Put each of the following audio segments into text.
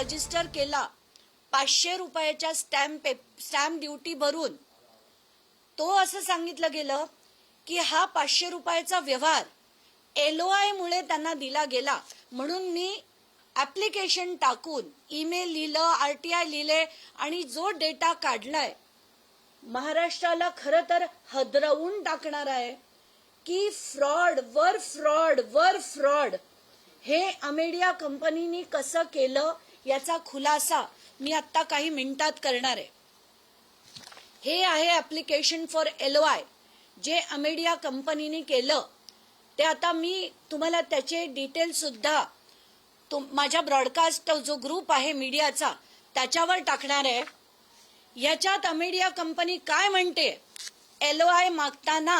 Register केला पाचशे रुपयाच्या स्टॅम्प स्टॅम्प ड्युटी भरून तो असं सांगितलं गेलं की हा पाचशे रुपयाचा व्यवहार एलओआय मुळे त्यांना दिला गेला. म्हणून मी ऍप्लिकेशन टाकून ईमेल लिहिलं आरटीआय लिहिले आणि जो डेटा काढलाय महाराष्ट्राला खरं तर हदरवून टाकणार आहे की फ्रॉड वर फ्रॉड वर फ्रॉड हे अमेडिया कंपनीनी कसं केलं याचा खुलासा मी आत्ता काही मिनिटात करणार आहे. हे आहे ऍप्लिकेशन फॉर एलवाय जे अमेडिया कंपनीने केलं. ते आता मी तुम्हाला त्याचे डिटेल सुद्धा तुम माझ्या ब्रॉडकास्ट जो ग्रुप आहे मीडियाचा त्याच्यावर टाकणार आहे. याच्यात अमेडिया कंपनी काय म्हणते? एलओआय मागताना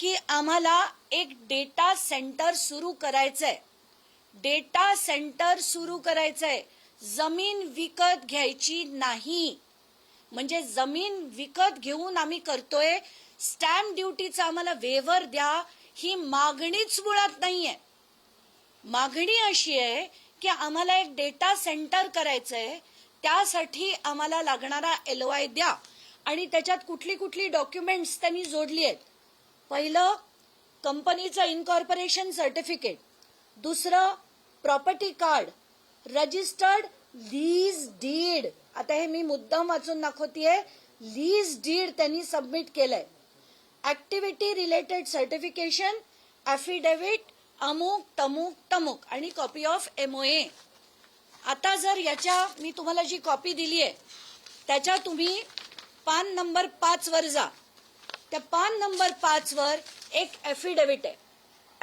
की आम्हाला एक डेटा सेंटर सुरू करायचं आहे डेटा सेंटर सुरू करायचंय. जमीन विकत घ्यायची नाही. म्हणजे जमीन विकत घेऊन आम्ही करतोय. स्टॅम्प ड्युटीचा आम्हाला वेवर द्या. ही मागणीच मुळात नाहीये. मागणी अशी आहे की आम्हाला एक डेटा सेंटर करायचंय. त्यासाठी आम्हाला लागणारा एलवाय द्या. आणि त्याच्यात कुठली कुठली डॉक्युमेंट्स त्यांनी जोडली आहेत. पहिलं कंपनीचं इन्कॉर्पोरेशन सर्टिफिकेट दुसरं property card. Registered lease deed आता हे मी मुद्दाम वाचून दाखवतीये. लीज डीड त्यांनी सबमिट केलंय. ऍक्टिव्हिटी रिलेटेड सर्टिफिकेशन ॲफिडेव्हिट अमुक तमुक तमुक आणि कॉपी ऑफ एमओए आता जर याच्या मी तुम्हाला जी कॉपी दिली आहे त्याच्या तुम्ही पान नंबर पाच वर जा. त्या पान नंबर पाच वर एक ऍफिडेव्हिट आहे.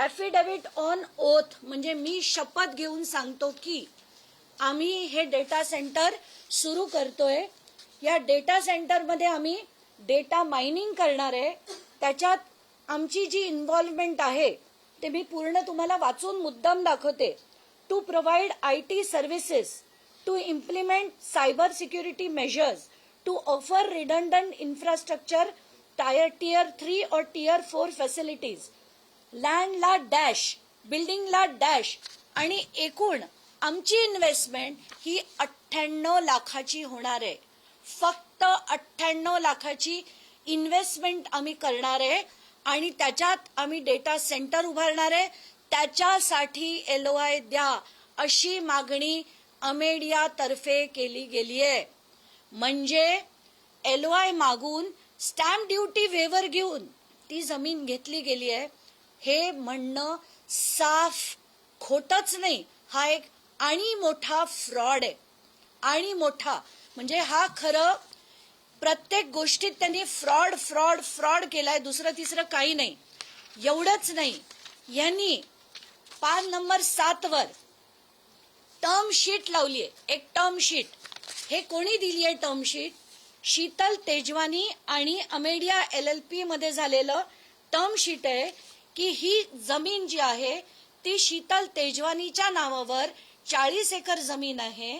ॲफिडेव्हिट ऑन ओथ म्हणजे मी शपथ घेऊन सांगतो की आम्ही हे डेटा सेंटर सुरू करतोय. या डेटा सेंटरमध्ये आम्ही डेटा मायनिंग करणार आहे. त्याच्यात आमची जी इन्व्हॉल्वमेंट आहे ते मी पूर्ण तुम्हाला वाचून मुद्दाम दाखवते. To provide I T services to implement cyber security measures to offer redundant infrastructure tier tier three और टियर फोर फॅसिलिटीज लँडला डॅश बिल्डिंगला डॅश आणि एकूण आमची इन्व्हेस्टमेंट ही अठ्ठ्याण्णव लाखाची होणार आहे. फक्त अठ्ठ्याण्णव लाखाची इन्व्हेस्टमेंट आम्ही करणार आहे आणि त्याच्यात आम्ही डेटा सेंटर उभारणार आहे. त्याच्यासाठी एलओआय द्या अशी मागणी अमेडिया तर्फे केली गेली आहे. म्हणजे एलओआय मागून स्टॅम्प ड्युटी वेवर घेऊन ती जमीन घेतली गेली आहे. हे म्हणणं साफ खोटच नाही. हा एक आणि मोठा फ्रॉड आहे. आणि मोठा. म्हणजे हा खरं प्रत्येक गोष्टीत त्यांनी फ्रॉड फ्रॉड फ्रॉड केलाय. दुसरं तिसरं काही नाही. एवढंच नाही. यांनी पान नंबर सात वर टर्म शीट लावलीये. एक टर्म शीट हे कोणी दिली आहे टर्म शीट शीतल तेजवानी आणि अमेडिया एल एल पी मध्ये झालेलं टर्म शीट आहे. की ही जमीन जी आहे ती शीतल तेजवानीच्या नावावर चाळीस एकर जमीन आहे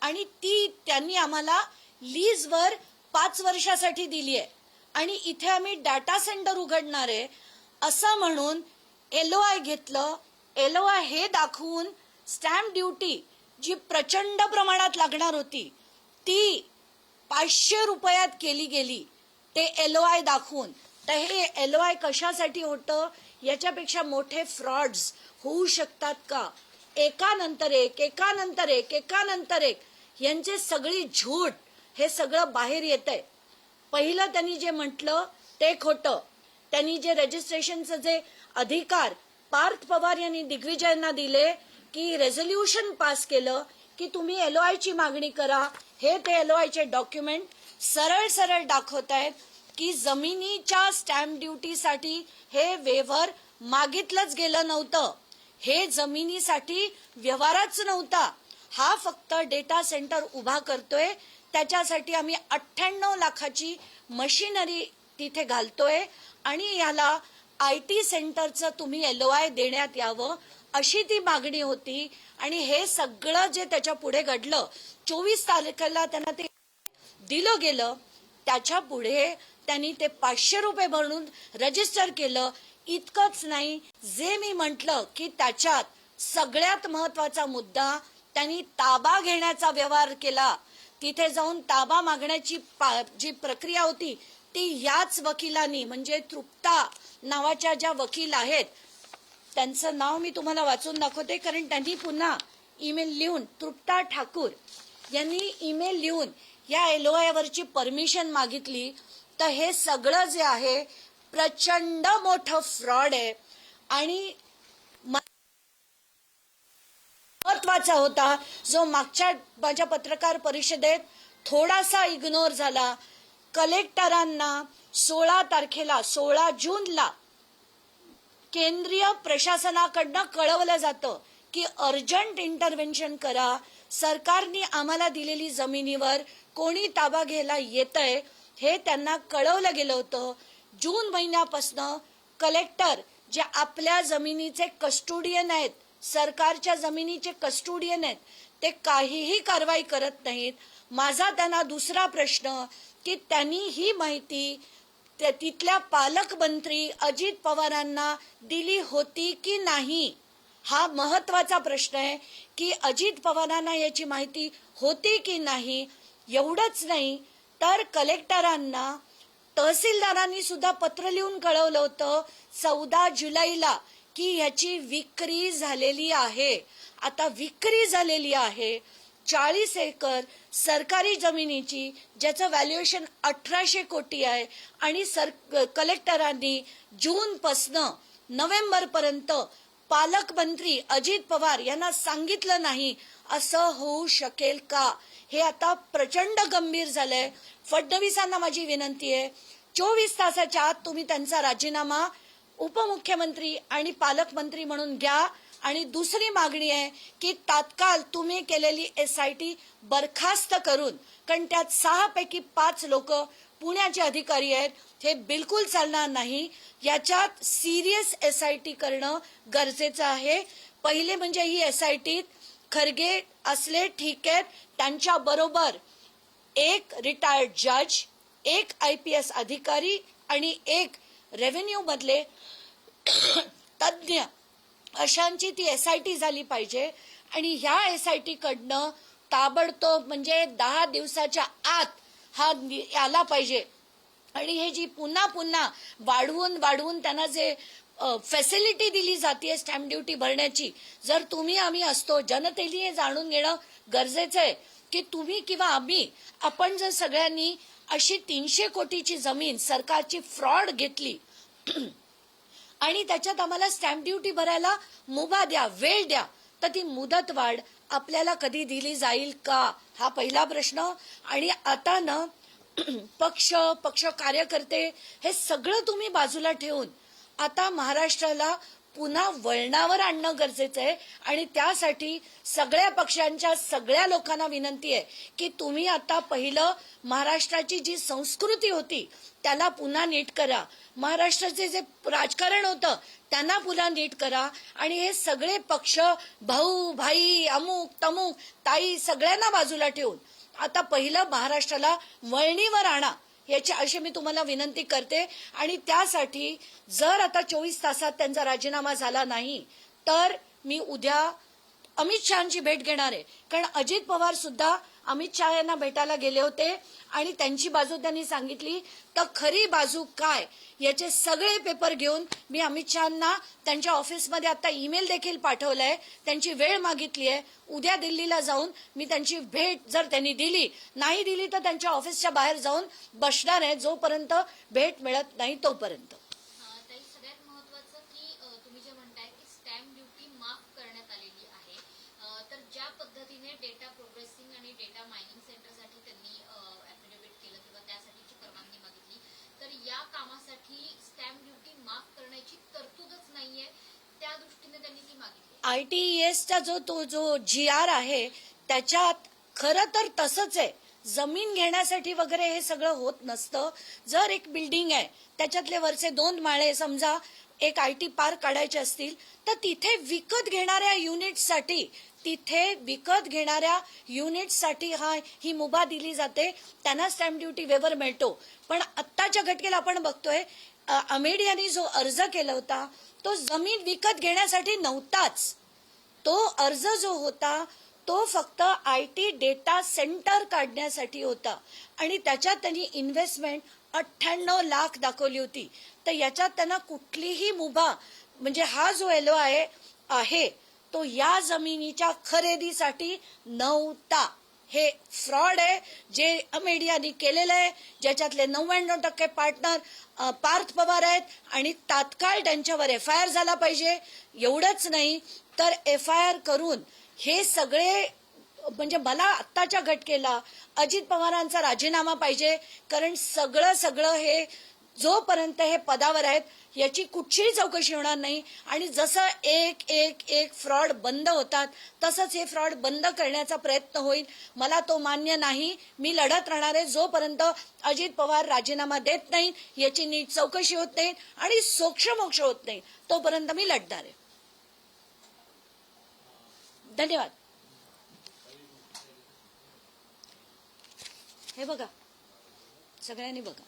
आणि ती त्यांनी आम्हाला लीजवर पाच वर्षासाठी दिली आहे. आणि इथे आम्ही डाटा सेंटर उघडणार आहे असं म्हणून एलओआय घेतलं. एलओआय हे दाखवून स्टॅम्प ड्युटी जी प्रचंड प्रमाणात लागणार होती ती पाचशे रुपयात केली गेली ते एलओआय दाखवून. तर हे एलओआय कशासाठी होतं? याच्यापेक्षा मोठे फ्रॉड्स होऊ शकतात का? एकानंतर एक एकानंतर एक एकानंतर एक. यांचे सगळी झूट हे सगळं बाहेर येत आहे पहिलं त्यांनी जे म्हटलं ते खोटं. त्यांनी जे रजिस्ट्रेशनचं जे अधिकार पार्थ पवार यांनी दिग्विजयांना दिले की रेझोल्युशन पास केलं की तुम्ही एलओआयची मागणी करा हे ते एलओआयचे डॉक्युमेंट सरळ सरळ दाखवत आहेत की जमिनीच्या स्टॅम्प ड्युटीसाठी हे वेव्हर मागितलंच गेलं नव्हतं. हे जमिनीसाठी व्यवहारच नव्हता. हा फक्त डेटा सेंटर उभा करतोय. त्याच्यासाठी आम्ही अठ्ठ्याण्णव लाखाची मशिनरी तिथे घालतोय आणि याला आय टी सेंटरचं तुम्ही एलओआय देण्यात यावं अशी ती मागणी होती. आणि हे सगळं जे त्याच्या पुढे घडलं चोवीस तारखेला त्यांना ते दिलं गेलं त्याच्या पुढे त्यांनी ते पाचशे रुपये भरून रजिस्टर केलं. इतकंच नाही जे मी म्हटलं की त्याच्यात सगळ्यात महत्त्वाचा मुद्दा त्यांनी ताबा घेण्याचा व्यवहार केला. तिथे जाऊन ताबा मागण्याची जी प्रक्रिया होती ती याच वकिलांनी म्हणजे तृप्ता नावाच्या ज्या वकील आहेत त्यांचं नाव मी तुम्हाला वाचून दाखवते कारण त्यांनी पुन्हा ईमेल लिहून तृप्ता ठाकूर यांनी ईमेल लिहून या एलओआयवरची परमिशन मागितली. तर हे सगळं जे आहे प्रचंड मोठं फ्रॉड आहे. आणि महत्त्वाचा होता जो मागच्या माझ्या पत्रकार परिषदेत थोडासा इग्नोर झाला. कलेक्टरांना सोळा तारखेला सोळा जूनला केंद्रीय प्रशासनाकडनं कळवलं जातं की अर्जंट इंटरव्हेन्शन करा. सरकारने आम्हाला दिलेली जमिनीवर कोणी ताबा घ्यायला येतंय? हे त्यांना कळवलं गेलं होतं. जून महिन्यापासनं कलेक्टर जे आपल्या जमिनीचे कस्टोडियन आहेत सरकारच्या जमिनीचे कस्टोडियन आहेत ते काहीही कारवाई करत नाहीत. माझा त्यांना दुसरा प्रश्न की त्यांनी ही माहिती त्या तिथल्या पालकमंत्री अजित पवारांना दिली होती की नाही? हा महत्त्वाचा प्रश्न आहे की अजित पवारांना याची माहिती होती की नाही? एवढंच नाही तर कलेक्टरांना तहसीलदारांनी सुद्धा पत्र लिहून कळवलं होतं चौदा जुलैला की ह्याची विक्री झालेली आहे. आता विक्री झालेली आहे चाळीस एकर सरकारी जमिनीची ज्याचं व्हॅल्युएशन अठराशे कोटी आहे आणि सर कलेक्टरांनी जूनपासनं नोव्हेंबरपर्यंत पालकमंत्री अजित पवार यांना सांगितलं नाही असं होऊ शकेल का? हे आता प्रचंड गंभीर झालंय. फडणवीसांना माझी विनंती आहे चोवीस तासाच्या आत तुम्ही त्यांचा राजीनामा उपमुख्यमंत्री आणि पालकमंत्री म्हणून घ्या. आणि दुसरी मागणी आहे की तात्काळ तुम्ही केलेली एस आय टी बरखास्त करून कारण त्यात सहा पैकी पाच लोक पुण्याचे अधिकारी आहेत हे बिलकुल चालणार नाही. याच्यात सिरियस एस आय टी करणं गरजेचं आहे. पहिले म्हणजे ही एस आय टी खरगे असले ठीक आहेत. त्यांच्या बरोबर एक रिटायर्ड जज एक आय पी एस अधिकारी आणि एक रेव्हेन्यू मधले तज्ज्ञ. अशांची ती एस आय टी झाली पाहिजे. आणि ह्या एस आय टी कडनं ताबडतोब म्हणजे दहा दिवसाच्या आत हा आला पाहिजे. आणि हे जी पुन्हा पुन्हा वाढवून वाढवून त्यांना जे फॅसिलिटी दिली जाते स्टॅम्प ड्युटी भरण्याची. जर तुम्ही आम्ही असतो जनतेने हे जाणून घेणं गरजेचं आहे की तुम्ही किंवा आम्ही आपण जर सगळ्यांनी अशी तीनशे कोटीची जमीन सरकारची फ्रॉड घेतली आणि त्याच्यात आम्हाला स्टॅम्प ड्युटी भरायला मुभा द्या वेळ द्या तर ती मुदत वाढ आपल्याला कधी दिली जाईल का? हा पहिला प्रश्न. आणि आता ना पक्ष पक्ष कार्यकर्ते हे सगळं तुम्ही बाजूला ठेवून आता महाराष्ट्राला पुन्हा वळणावर आणणं गरजेचं आहे आणि त्यासाठी सगळ्या पक्षांच्या सगळ्या लोकांना विनंती आहे की तुम्ही आता पहिलं महाराष्ट्राची जी संस्कृती होती त्याला पुन्हा नीट करा. महाराष्ट्राचे जे राजकारण होतं त्यांना पुन्हा नीट करा. आणि हे सगळे पक्ष भाऊ भाई अमुक तमुक ताई सगळ्यांना बाजूला ठेवून आता पहिलं महाराष्ट्राला वळणीवर आणा. याची अशी मी तुम्हाला विनंती करते. आणि त्यासाठी जर आता चोवीस तासात त्यांचा राजीनामा झाला नाही तर मी उद्या अमित शहाची भेट घेणार आहे. कारण अजित पवार सुद्धा अमित शहा यांना भेटायला गेले होते आणि त्यांची बाजू त्यांनी सांगितली तर खरी बाजू काय? याचे सगळे पेपर घेऊन मी अमित शहाना त्यांच्या ऑफिसमध्ये आता ईमेल देखील पाठवलाय. त्यांची वेळ मागितली आहे उद्या दिल्लीला जाऊन मी त्यांची भेट जर त्यांनी दिली नाही दिली तर त्यांच्या ऑफिसच्या बाहेर जाऊन बसणार आहे जोपर्यंत भेट मिळत नाही तोपर्यंत अं, ताई सगळ्यात महत्वाचं की अं, तुम्ही जे म्हणताय की स्टॅम्प ड्युटी माफ करण्यात आलेली आहे अं, तर ज्या पद्धतीने डेटा प्रोग्रेसिंग आणि डेटा मायनिंग सेंटरसाठी त्यांनी ऍफिडेव्हिट केलं किंवा त्यासाठीची परवानगी मागितली तर या कामासाठी स्टॅम्प ड्युटी माफ करण्याची तरतूदच नाहीये त्या दृष्टीने त्यांनी ती मागितली आय टी एसचा जो तो जो जी आर आहे त्याच्यात खरं तर तसंच आहे. जमीन घेण्यासाठी वगैरे हे सगळं होत नसतं. जर एक बिल्डिंग आहे त्याच्यातले वरचे दोन माळे समजा एक आय टी पार्क काढायचे असतील तर तिथे विकत घेणाऱ्या युनिटसाठी तिथे विकत घेणाऱ्या युनिटसाठी हा ही मुभा दिली जाते. त्यांना स्टॅम्प ड्युटी वेवर मिळतो. पण आत्ताच्या घटकेला आपण बघतोय अमेड यांनी जो अर्ज केला होता तो जमीन विकत घेण्यासाठी नव्हताच. तो अर्ज जो होता तो फक्त आय टी डेटा सेंटर काढण्यासाठी होता. आणि त्याच्यात त्यांनी इन्व्हेस्टमेंट अठ्ठ्याण्णव लाख दाखवली होती. तर याच्यात त्यांना कुठलीही मुभा म्हणजे हा जो एलो आहे आहे तो या जमिनीच्या खरेदीसाठी नव्हता. हे फ्रॉड आहे जे मीडियानी केलेलं आहे ज्याच्यातले नव्याण्णव टक्के पार्टनर पार्थ पवार आहेत आणि तात्काळ त्यांच्यावर एफ आय आर झाला पाहिजे. एवढंच नाही तर एफ आय आर करून हे सगळे म्हणजे मला आत्ताच्या घटकेला अजित पवारांचा राजीनामा पाहिजे. कारण सगळं सगळं हे जोपर्यंत हे पदावर आहेत याची कुठचीही चौकशी होणार नाही. आणि जसं एक एक एक फ्रॉड बंद होतात तसंच हे फ्रॉड बंद करण्याचा प्रयत्न होईल. मला तो मान्य नाही. मी लढत राहणार आहे जोपर्यंत अजित पवार राजीनामा देत नाही याची नीट चौकशी होत नाही आणि सोक्षमोक्ष होत नाही तोपर्यंत मी लढणार आहे. धन्यवाद. हे बघा. सगळ्यांनी बघा.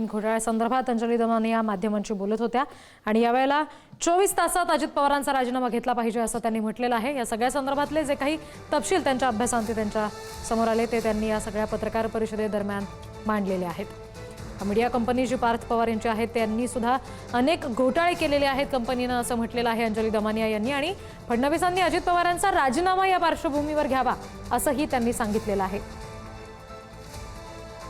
घोटाळ्यासंदर्भात अंजली दमानी या माध्यमांशी बोलत होत्या. आणि यावेळेला चोवीस तासात अजित पवारांचा राजीनामा घेतला पाहिजे असं त्यांनी म्हटलेलं आहे. या सगळ्या संदर्भातले जे काही तपशील त्यांच्या अभ्यासांती त्यांच्यासमोर आले ते त्यांनी या सगळ्या पत्रकार परिषदेदरम्यान मांडलेले आहेत. मीडिया कंपनी जी पार्थ पवार यांची आहेत त्यांनी सुद्धा अनेक घोटाळे केलेले आहेत कंपनीनं असं म्हटलेलं आहे अंजली दमानिया यांनी. आणि फडणवीसांनी अजित पवारांचा राजीनामा या पार्श्वभूमीवर घ्यावा असंही त्यांनी सांगितलेलं आहे.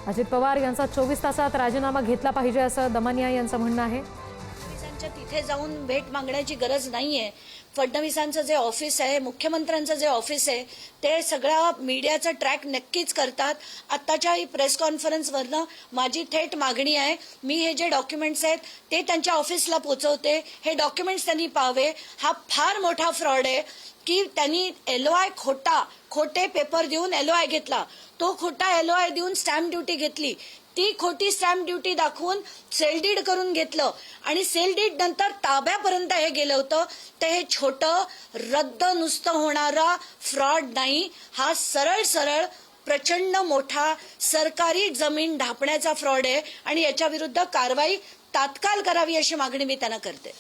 अजित पवार यांचा चोवीस तासात राजीनामा घेतला पाहिजे असं दमानिया यांचं म्हणणं आहे. फडणवीसांच्या तिथे जाऊन भेट मागण्याची गरज नाहीये. फडणवीसांचं जे ऑफिस आहे मुख्यमंत्र्यांचं जे ऑफिस आहे ते सगळा मीडियाचा ट्रॅक नक्कीच करतात. आत्ताच्या प्रेस कॉन्फरन्सवरनं माझी थेट मागणी आहे मी हे जे डॉक्युमेंट्स आहेत ते त्यांच्या ऑफिसला पोचवते. हे डॉक्युमेंट्स त्यांनी पाहावे. हा फार मोठा फ्रॉड आहे. की त्यांनी एलओआय खोटा खोटे पेपर देऊन एलओआय घेतला. तो खोटा एलओआय देऊन स्टॅम्प ड्युटी घेतली. ती खोटी स्टॅम्प ड्युटी दाखवून सेलडीड करून घेतलं. आणि सेलडीड नंतर ताब्यापर्यंत हे गेलं होतं. ते हे छोटं रद्द नुसतं होणारा फ्रॉड नाही. हा सरळ सरळ प्रचंड मोठा सरकारी जमीन ढापण्याचा फ्रॉड आहे. आणि याच्या विरुद्ध कारवाई तात्काळ करावी अशी मागणी मी त्यांना करते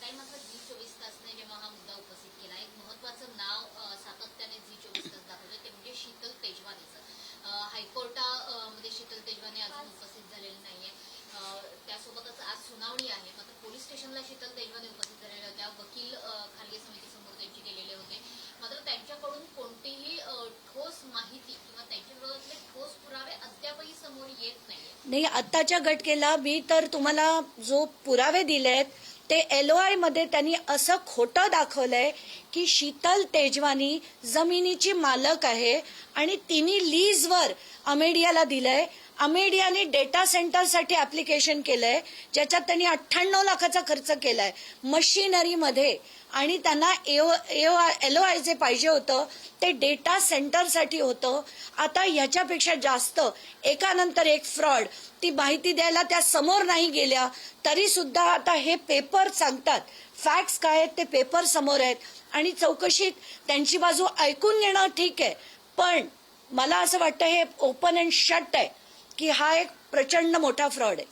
ताई मात्र झी चोवीस तासने जेव्हा हा मुद्दा उपस्थित केला एक महत्वाचं नाव अ, सातत्याने झी चोवीस तास दाखवलं ते म्हणजे शीतल तेजवानीचं अ, हायकोर्टामध्ये शीतल तेजवानी अजून उपस्थित झालेली नाहीये अ, त्यासोबतच आज सुनावणी आहे मात्र पोलीस स्टेशनला शीतल तेजवानी उपस्थित झालेल्या होत्या वकील अ, खारगे समितीसमोर त्यांची गेलेले होते मात्र त्यांच्याकडून कोणतीही अ, ठोस माहिती किंवा त्यांच्या विरोधातले ठोस पुरावे अद्यापही समोर येत नाहीये नाही आत्ताच्या घटकेला मी तर तुम्हाला जो पुरावे दिलेत ते एलओआयमध्ये त्यांनी असं खोटं दाखवलंय की शीतल तेजवानी जमिनीची मालक आहे आणि तिने लीजवर अमेडियाला दिलंय. अमेडियाने डेटा सेंटरसाठी ऍप्लिकेशन केलंय ज्याच्यात त्यांनी अठ्ठ्याण्णव लाखाचा खर्च केलाय मशिनरीमध्ये. आणि त्यांना एलओआय जे पाहिजे होतं ते डेटा सेंटरसाठी होतं. आता ह्याच्यापेक्षा जास्त एकानंतर एक फ्रॉड. ती माहिती द्यायला त्या समोर नाही गेल्या तरी सुद्धा आता हे पेपर सांगतात. फॅक्ट्स काय आहेत ते पेपर समोर आहेत. आणि चौकशीत त्यांची बाजू ऐकून घेणं ठीक आहे. पण मला असं वाटतं हे ओपन अँड शट आहे. की हा एक प्रचंड मोठा फ्रॉड आहे.